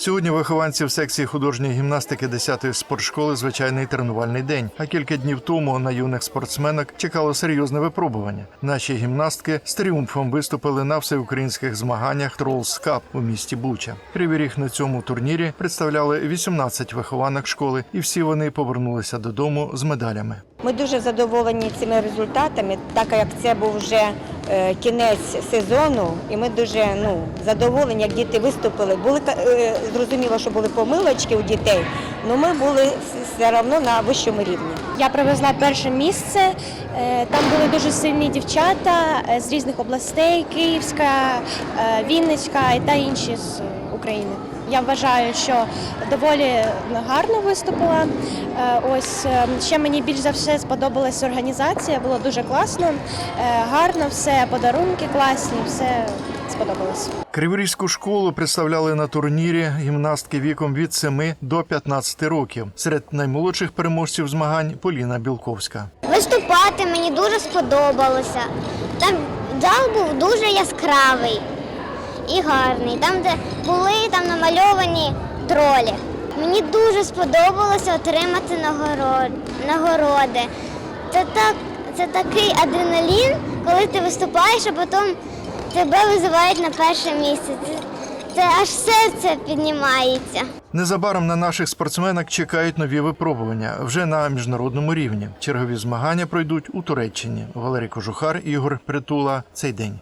Сьогодні вихованців секції художньої гімнастики 10-ї спортшколи звичайний тренувальний день. А кілька днів тому на юних спортсменок чекало серйозне випробування. Наші гімнастки з тріумфом виступили на всеукраїнських змаганнях Тролс Кап у місті Буча. Кривий ріг на цьому турнірі представляли 18 вихованок школи, і всі вони повернулися додому з медалями. Ми дуже задоволені цими результатами, так як це був вже кінець сезону, і ми дуже ну, задоволені, як діти виступили. Були е, зрозуміло, що були помилочки у дітей, але ми були все одно на вищому рівні. Я привезла перше місце. Е, Там були дуже сильні дівчата е, з різних областей: Київська, е, Вінницька та інші з України. Я вважаю, що доволі гарно виступила. Ось ще мені більш за все сподобалась організація. Було дуже класно, гарно, все подарунки класні, все сподобалось. Криворізьку школу представляли на турнірі гімнастки віком від 7 до 15 років. Серед наймолодших переможців змагань Поліна Білковська. Виступати мені дуже сподобалося. Там зал був дуже яскравий і гарний. Там, де були там намальовані тролі. Мені дуже сподобалося отримати нагород, нагороди. Це, так, це такий адреналін, коли ти виступаєш, а потім тебе визивають на перше місце. Це, аж серце піднімається. Незабаром на наших спортсменок чекають нові випробування вже на міжнародному рівні. Чергові змагання пройдуть у Туреччині. Валерій Кожухар, Ігор Притула. Цей день.